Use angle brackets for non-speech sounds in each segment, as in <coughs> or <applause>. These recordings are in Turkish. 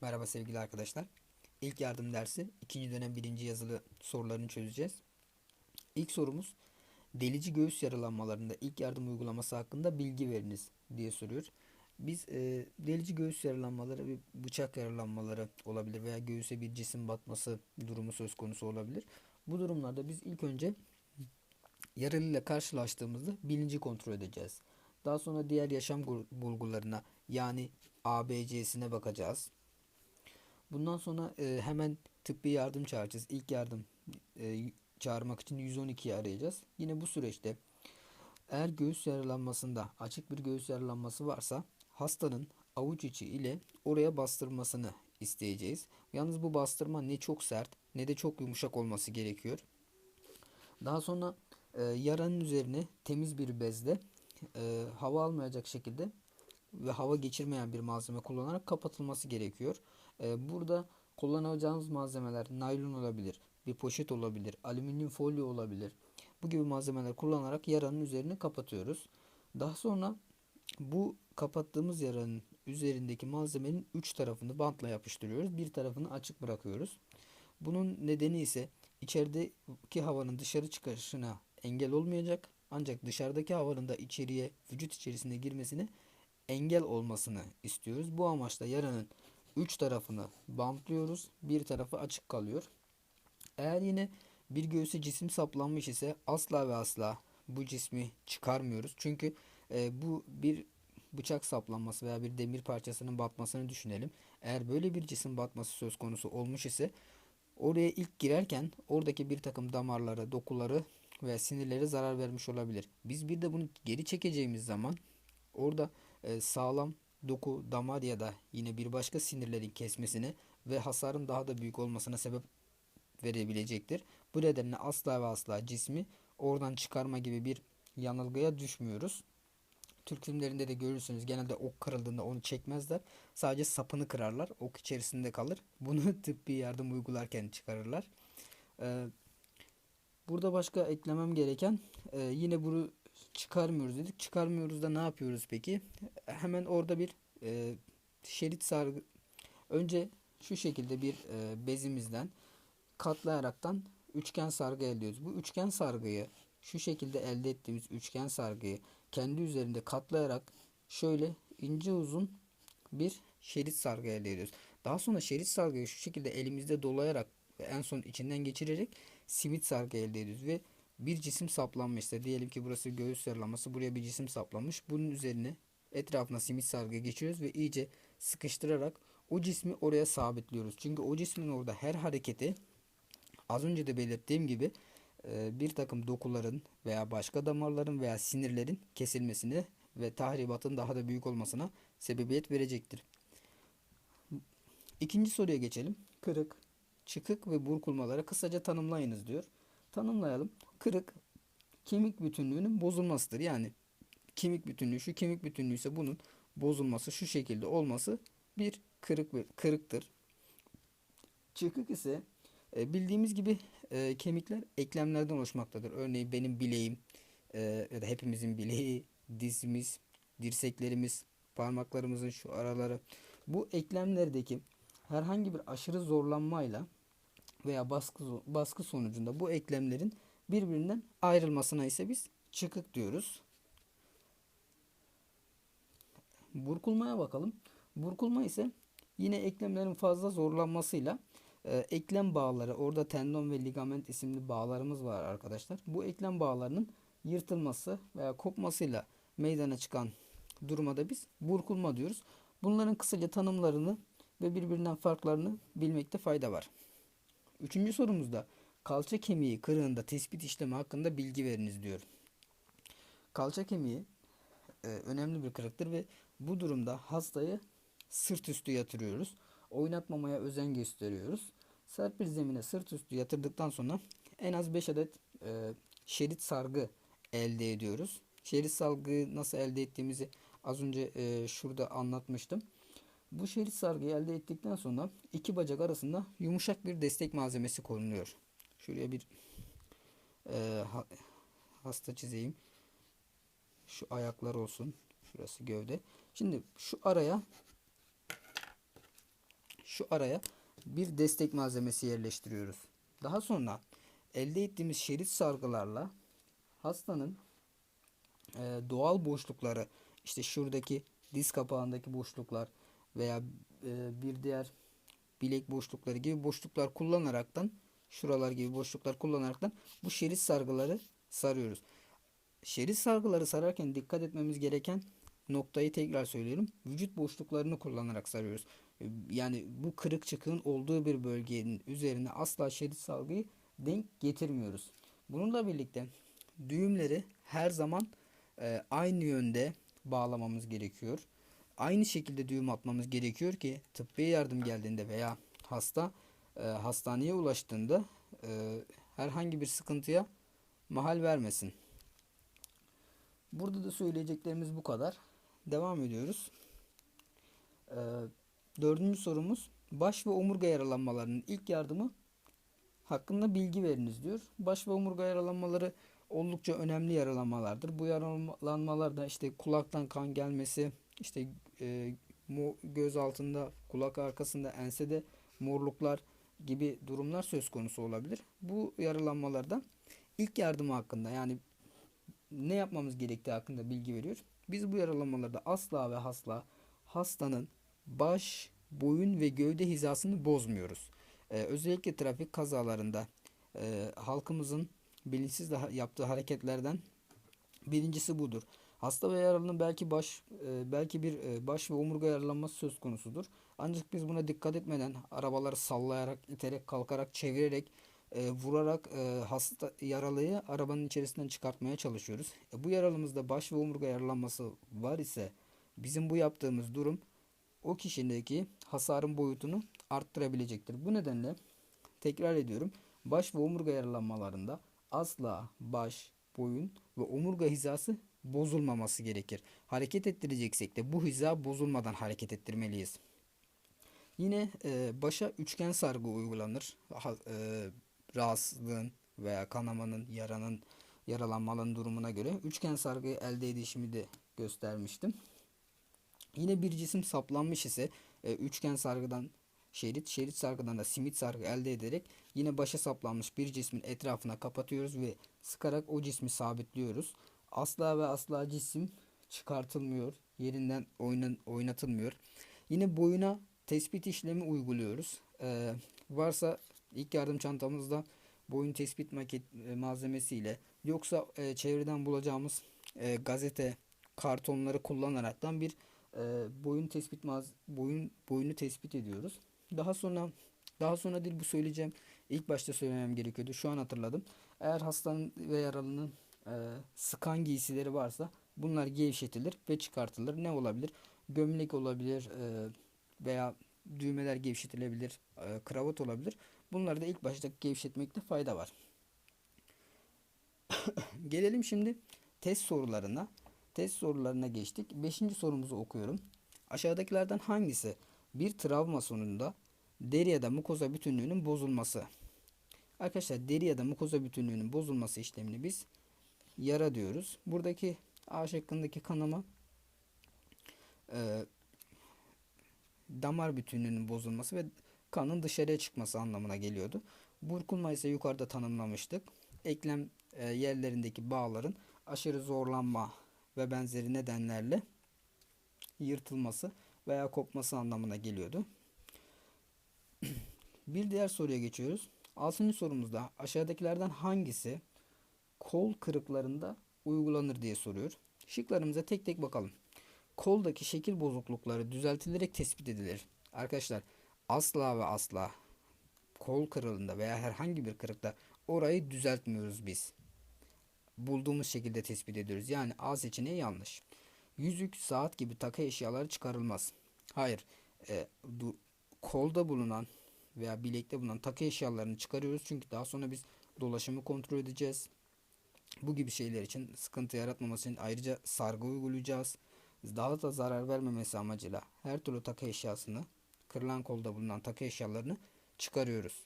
Merhaba sevgili arkadaşlar. İlk yardım dersi ikinci dönem birinci yazılı sorularını çözeceğiz. İlk sorumuz delici göğüs yaralanmalarında ilk yardım uygulaması hakkında bilgi veriniz diye soruyor. Biz e, delici göğüs yaralanmaları ve bıçak yaralanmaları olabilir veya göğüse bir cisim batması durumu söz konusu olabilir. Bu durumlarda biz ilk önce yaralıyla karşılaştığımızda bilinci kontrol edeceğiz. Daha sonra diğer yaşam gu- bulgularına yani ABC'sine bakacağız. Bundan sonra e, hemen tıbbi yardım çağıracağız. İlk yardım e, çağırmak için 112'yi arayacağız. Yine bu süreçte eğer göğüs yaralanmasında açık bir göğüs yaralanması varsa hastanın avuç içi ile oraya bastırmasını isteyeceğiz. Yalnız bu bastırma ne çok sert ne de çok yumuşak olması gerekiyor. Daha sonra e, yaranın üzerine temiz bir bezle e, hava almayacak şekilde ve hava geçirmeyen bir malzeme kullanarak kapatılması gerekiyor. E, burada kullanacağımız malzemeler naylon olabilir, bir poşet olabilir, alüminyum folyo olabilir. Bu gibi malzemeler kullanarak yaranın üzerini kapatıyoruz. Daha sonra bu kapattığımız yaranın üzerindeki malzemenin üç tarafını bantla yapıştırıyoruz. Bir tarafını açık bırakıyoruz. Bunun nedeni ise içerideki havanın dışarı çıkışına engel olmayacak. Ancak dışarıdaki havanın da içeriye, vücut içerisine girmesine engel olmasını istiyoruz. Bu amaçla yaranın üç tarafını bantlıyoruz. Bir tarafı açık kalıyor. Eğer yine bir göğüse cisim saplanmış ise asla ve asla bu cismi çıkarmıyoruz. Çünkü e, bu bir bıçak saplanması veya bir demir parçasının batmasını düşünelim. Eğer böyle bir cisim batması söz konusu olmuş ise oraya ilk girerken oradaki bir takım damarlara, dokuları ve sinirlere zarar vermiş olabilir. Biz bir de bunu geri çekeceğimiz zaman orada e, sağlam doku, damar ya da yine bir başka sinirlerin kesmesine ve hasarın daha da büyük olmasına sebep verebilecektir. Bu nedenle asla ve asla cismi oradan çıkarma gibi bir yanılgıya düşmüyoruz. Türk filmlerinde de görürsünüz genelde ok kırıldığında onu çekmezler. Sadece sapını kırarlar. Ok içerisinde kalır. <laughs> Bunu tıbbi yardım uygularken çıkarırlar. Ee, burada başka eklemem gereken e, yine bunu çıkarmıyoruz dedik. Çıkarmıyoruz da ne yapıyoruz peki? Hemen orada bir e, şerit sargı önce şu şekilde bir e, bezimizden katlayaraktan üçgen sargı elde ediyoruz. Bu üçgen sargıyı şu şekilde elde ettiğimiz üçgen sargıyı kendi üzerinde katlayarak şöyle ince uzun bir şerit sargı elde ediyoruz. Daha sonra şerit sargıyı şu şekilde elimizde dolayarak en son içinden geçirerek simit sargı elde ediyoruz ve bir cisim saplanmışsa diyelim ki burası göğüs yaralaması buraya bir cisim saplanmış bunun üzerine etrafına simit sargı geçiriyoruz ve iyice sıkıştırarak o cismi oraya sabitliyoruz. Çünkü o cismin orada her hareketi az önce de belirttiğim gibi e, bir takım dokuların veya başka damarların veya sinirlerin kesilmesine ve tahribatın daha da büyük olmasına sebebiyet verecektir. İkinci soruya geçelim. Kırık, çıkık ve burkulmaları kısaca tanımlayınız diyor. Tanımlayalım. Kırık kemik bütünlüğünün bozulmasıdır. Yani kemik bütünlüğü şu kemik bütünlüğü ise bunun bozulması şu şekilde olması bir kırık kırıktır. Çıkık ise e, bildiğimiz gibi e, kemikler eklemlerden oluşmaktadır. Örneğin benim bileğim e, ya da hepimizin bileği, dizimiz, dirseklerimiz, parmaklarımızın şu araları bu eklemlerdeki herhangi bir aşırı zorlanmayla veya baskı baskı sonucunda bu eklemlerin birbirinden ayrılmasına ise biz çıkık diyoruz. Burkulmaya bakalım. Burkulma ise yine eklemlerin fazla zorlanmasıyla e, eklem bağları orada tendon ve ligament isimli bağlarımız var arkadaşlar. Bu eklem bağlarının yırtılması veya kopmasıyla meydana çıkan duruma da biz burkulma diyoruz. Bunların kısaca tanımlarını ve birbirinden farklarını bilmekte fayda var. Üçüncü sorumuzda kalça kemiği kırığında tespit işlemi hakkında bilgi veriniz diyor. Kalça kemiği e, önemli bir kırıktır ve bu durumda hastayı sırt üstü yatırıyoruz. Oynatmamaya özen gösteriyoruz. Sert bir zemine sırt üstü yatırdıktan sonra en az 5 adet e, şerit sargı elde ediyoruz. Şerit sargıyı nasıl elde ettiğimizi az önce e, şurada anlatmıştım. Bu şerit sargıyı elde ettikten sonra iki bacak arasında yumuşak bir destek malzemesi konuluyor. Şuraya bir e, ha, hasta çizeyim. Şu ayaklar olsun. Şurası gövde. Şimdi şu araya şu araya bir destek malzemesi yerleştiriyoruz. Daha sonra elde ettiğimiz şerit sargılarla hastanın e, doğal boşlukları işte şuradaki diz kapağındaki boşluklar veya e, bir diğer bilek boşlukları gibi boşluklar kullanaraktan şuralar gibi boşluklar kullanaraktan bu şerit sargıları sarıyoruz. Şerit sargıları sararken dikkat etmemiz gereken noktayı tekrar söylüyorum. Vücut boşluklarını kullanarak sarıyoruz. Yani bu kırık çıkığın olduğu bir bölgenin üzerine asla şerit sargıyı denk getirmiyoruz. Bununla birlikte düğümleri her zaman e, aynı yönde bağlamamız gerekiyor. Aynı şekilde düğüm atmamız gerekiyor ki tıbbi yardım geldiğinde veya hasta e, hastaneye ulaştığında e, herhangi bir sıkıntıya mahal vermesin. Burada da söyleyeceklerimiz bu kadar. Devam ediyoruz. Ee, dördüncü sorumuz baş ve omurga yaralanmalarının ilk yardımı hakkında bilgi veriniz diyor. Baş ve omurga yaralanmaları oldukça önemli yaralanmalardır. Bu yaralanmalarda işte kulaktan kan gelmesi, işte e, göz altında, kulak arkasında, ensede morluklar gibi durumlar söz konusu olabilir. Bu yaralanmalarda ilk yardımı hakkında yani ne yapmamız gerektiği hakkında bilgi veriyor. Biz bu yaralanmalarda asla ve asla hastanın baş, boyun ve gövde hizasını bozmuyoruz. Ee, özellikle trafik kazalarında e, halkımızın bilinçsiz yaptığı hareketlerden birincisi budur. Hasta ve yaralının belki baş e, belki bir e, baş ve omurga yaralanması söz konusudur. Ancak biz buna dikkat etmeden arabaları sallayarak, iterek, kalkarak, çevirerek e, vurarak hasta yaralıyı arabanın içerisinden çıkartmaya çalışıyoruz. Bu yaralımızda baş ve omurga yaralanması var ise bizim bu yaptığımız durum o kişideki hasarın boyutunu arttırabilecektir. Bu nedenle tekrar ediyorum. Baş ve omurga yaralanmalarında asla baş, boyun ve omurga hizası bozulmaması gerekir. Hareket ettireceksek de bu hiza bozulmadan hareket ettirmeliyiz. Yine e, başa üçgen sargı uygulanır. Ha, e, rahatsızlığın veya kanamanın, yaranın, yaralanmanın durumuna göre üçgen sargıyı elde edişimi de göstermiştim. Yine bir cisim saplanmış ise e, üçgen sargıdan şerit, şerit sargıdan da simit sargı elde ederek yine başa saplanmış bir cismin etrafına kapatıyoruz ve sıkarak o cismi sabitliyoruz. Asla ve asla cisim çıkartılmıyor, yerinden oynan, oynatılmıyor. Yine boyuna tespit işlemi uyguluyoruz. Ee, varsa İlk yardım çantamızda boyun tespit maket e, malzemesiyle yoksa e, çevreden bulacağımız e, gazete kartonları kullanaraktan bir e, boyun tespit boyun boyunu tespit ediyoruz. Daha sonra daha sonra değil bu söyleyeceğim. İlk başta söylemem gerekiyordu. Şu an hatırladım. Eğer hastanın ve yaralının e, sıkan giysileri varsa bunlar gevşetilir ve çıkartılır. Ne olabilir? Gömlek olabilir e, veya düğmeler gevşetilebilir, e, kravat olabilir. Bunları da ilk başta gevşetmekte fayda var. <coughs> Gelelim şimdi test sorularına. Test sorularına geçtik. Beşinci sorumuzu okuyorum. Aşağıdakilerden hangisi bir travma sonunda deri ya da mukoza bütünlüğünün bozulması? Arkadaşlar deri ya da mukoza bütünlüğünün bozulması işlemini biz yara diyoruz. Buradaki A şıkkındaki kanama e, damar bütünlüğünün bozulması ve kanın dışarıya çıkması anlamına geliyordu. Burkulma ise yukarıda tanımlamıştık. Eklem e, yerlerindeki bağların aşırı zorlanma ve benzeri nedenlerle yırtılması veya kopması anlamına geliyordu. <clears throat> Bir diğer soruya geçiyoruz. Altıncı sorumuzda aşağıdakilerden hangisi kol kırıklarında uygulanır diye soruyor. Şıklarımıza tek tek bakalım. Koldaki şekil bozuklukları düzeltilerek tespit edilir. Arkadaşlar asla ve asla kol kırılında veya herhangi bir kırıkta orayı düzeltmiyoruz biz. Bulduğumuz şekilde tespit ediyoruz. Yani A seçeneği yanlış. Yüzük, saat gibi takı eşyaları çıkarılmaz. Hayır. E, du, kolda bulunan veya bilekte bulunan takı eşyalarını çıkarıyoruz. Çünkü daha sonra biz dolaşımı kontrol edeceğiz. Bu gibi şeyler için sıkıntı yaratmaması için ayrıca sargı uygulayacağız. Daha da zarar vermemesi amacıyla her türlü takı eşyasını kırılan kolda bulunan takı eşyalarını çıkarıyoruz.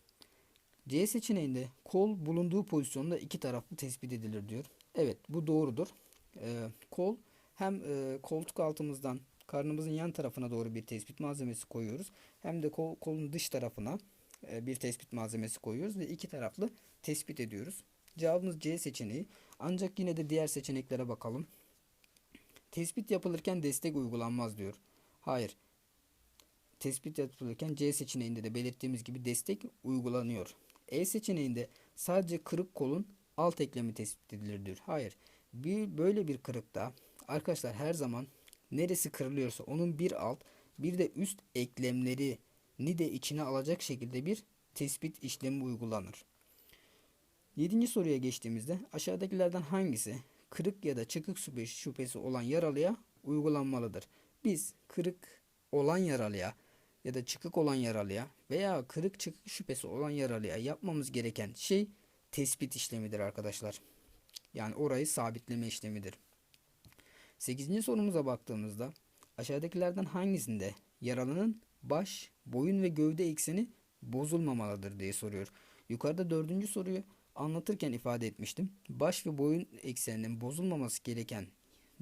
C seçeneğinde kol bulunduğu pozisyonda iki taraflı tespit edilir diyor. Evet bu doğrudur. Ee, kol hem e, koltuk altımızdan karnımızın yan tarafına doğru bir tespit malzemesi koyuyoruz. Hem de kol, kolun dış tarafına e, bir tespit malzemesi koyuyoruz ve iki taraflı tespit ediyoruz. Cevabımız C seçeneği. Ancak yine de diğer seçeneklere bakalım. Tespit yapılırken destek uygulanmaz diyor. Hayır. Tespit yapılırken C seçeneğinde de belirttiğimiz gibi destek uygulanıyor. E seçeneğinde sadece kırık kolun alt eklemi tespit edilir diyor. Hayır. Bir, böyle bir kırıkta arkadaşlar her zaman neresi kırılıyorsa onun bir alt bir de üst eklemlerini de içine alacak şekilde bir tespit işlemi uygulanır. Yedinci soruya geçtiğimizde aşağıdakilerden hangisi kırık ya da çıkık şüphesi olan yaralıya uygulanmalıdır? Biz kırık olan yaralıya ya da çıkık olan yaralıya veya kırık çıkık şüphesi olan yaralıya yapmamız gereken şey tespit işlemidir arkadaşlar. Yani orayı sabitleme işlemidir. 8. sorumuza baktığımızda aşağıdakilerden hangisinde yaralının baş, boyun ve gövde ekseni bozulmamalıdır diye soruyor. Yukarıda dördüncü soruyu anlatırken ifade etmiştim. Baş ve boyun ekseninin bozulmaması gereken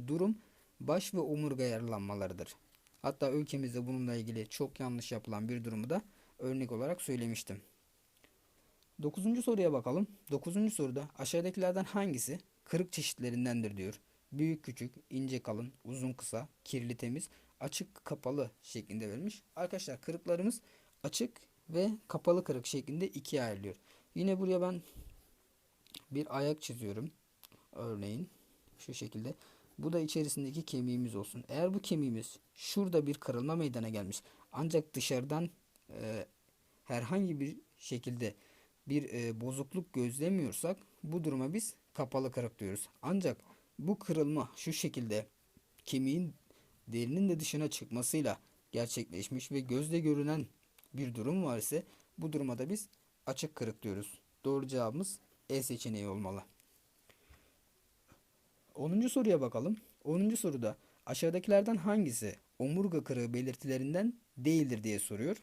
durum baş ve omurga yaralanmalarıdır. Hatta ülkemizde bununla ilgili çok yanlış yapılan bir durumu da örnek olarak söylemiştim. Dokuzuncu soruya bakalım. Dokuzuncu soruda aşağıdakilerden hangisi kırık çeşitlerindendir diyor. Büyük küçük, ince kalın, uzun kısa, kirli temiz, açık kapalı şeklinde verilmiş. Arkadaşlar kırıklarımız açık ve kapalı kırık şeklinde ikiye ayrılıyor. Yine buraya ben bir ayak çiziyorum. Örneğin şu şekilde. Bu da içerisindeki kemiğimiz olsun. Eğer bu kemiğimiz şurada bir kırılma meydana gelmiş. Ancak dışarıdan e, herhangi bir şekilde bir e, bozukluk gözlemiyorsak bu duruma biz kapalı kırık diyoruz. Ancak bu kırılma şu şekilde kemiğin derinin de dışına çıkmasıyla gerçekleşmiş ve gözle görünen bir durum var ise bu duruma da biz açık kırık diyoruz. Doğru cevabımız E seçeneği olmalı. 10. soruya bakalım. 10. soruda aşağıdakilerden hangisi omurga kırığı belirtilerinden değildir diye soruyor.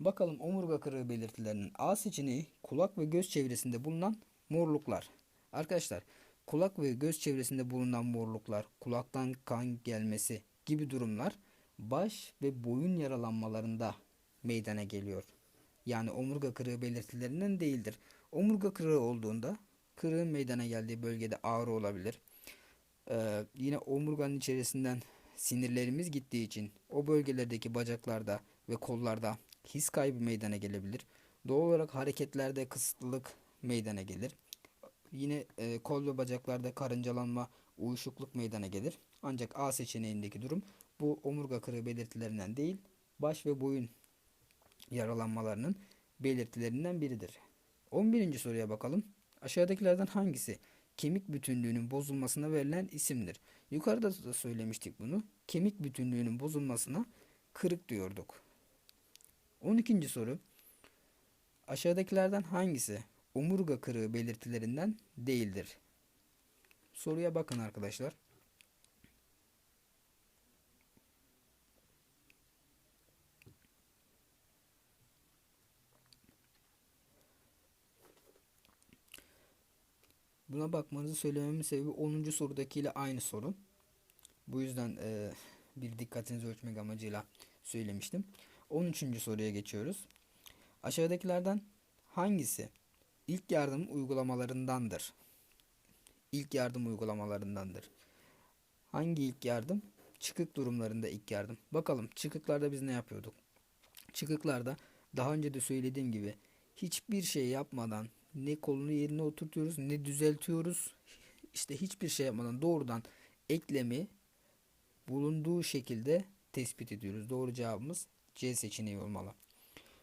Bakalım omurga kırığı belirtilerinin A seçeneği kulak ve göz çevresinde bulunan morluklar. Arkadaşlar kulak ve göz çevresinde bulunan morluklar, kulaktan kan gelmesi gibi durumlar baş ve boyun yaralanmalarında meydana geliyor. Yani omurga kırığı belirtilerinden değildir. Omurga kırığı olduğunda kırığın meydana geldiği bölgede ağrı olabilir. Ee, yine omurganın içerisinden sinirlerimiz gittiği için o bölgelerdeki bacaklarda ve kollarda his kaybı meydana gelebilir. Doğal olarak hareketlerde kısıtlılık meydana gelir. Yine e, kol ve bacaklarda karıncalanma, uyuşukluk meydana gelir. Ancak A seçeneğindeki durum bu omurga kırığı belirtilerinden değil, baş ve boyun yaralanmalarının belirtilerinden biridir. 11. soruya bakalım. Aşağıdakilerden hangisi kemik bütünlüğünün bozulmasına verilen isimdir? Yukarıda da söylemiştik bunu. Kemik bütünlüğünün bozulmasına kırık diyorduk. 12. soru. Aşağıdakilerden hangisi omurga kırığı belirtilerinden değildir? Soruya bakın arkadaşlar. Buna bakmanızı söylememin sebebi 10. sorudakiyle aynı soru. Bu yüzden e, bir dikkatinizi ölçmek amacıyla söylemiştim. 13. soruya geçiyoruz. Aşağıdakilerden hangisi ilk yardım uygulamalarındandır? İlk yardım uygulamalarındandır. Hangi ilk yardım? Çıkık durumlarında ilk yardım. Bakalım çıkıklarda biz ne yapıyorduk? Çıkıklarda daha önce de söylediğim gibi hiçbir şey yapmadan ne kolunu yerine oturtuyoruz ne düzeltiyoruz. İşte hiçbir şey yapmadan doğrudan eklemi bulunduğu şekilde tespit ediyoruz. Doğru cevabımız C seçeneği olmalı.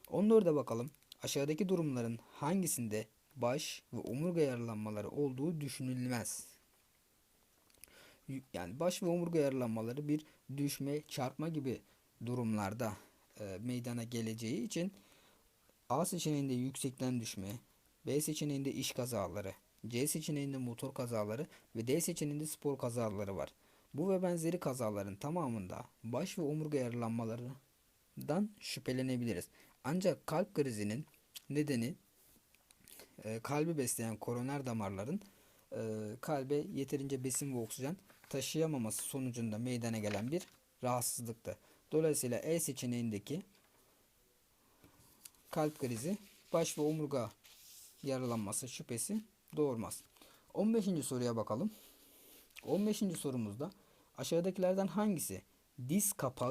14'e bakalım. Aşağıdaki durumların hangisinde baş ve omurga yaralanmaları olduğu düşünülmez. Yani baş ve omurga yaralanmaları bir düşme, çarpma gibi durumlarda e, meydana geleceği için A seçeneğinde yüksekten düşme, B seçeneğinde iş kazaları, C seçeneğinde motor kazaları ve D seçeneğinde spor kazaları var. Bu ve benzeri kazaların tamamında baş ve omurga yaralanmalarından şüphelenebiliriz. Ancak kalp krizinin nedeni e, kalbi besleyen koroner damarların e, kalbe yeterince besin ve oksijen taşıyamaması sonucunda meydana gelen bir rahatsızlıktır. Dolayısıyla E seçeneğindeki kalp krizi baş ve omurga yaralanması şüphesi doğurmaz. 15. soruya bakalım. 15. sorumuzda aşağıdakilerden hangisi diz kapağı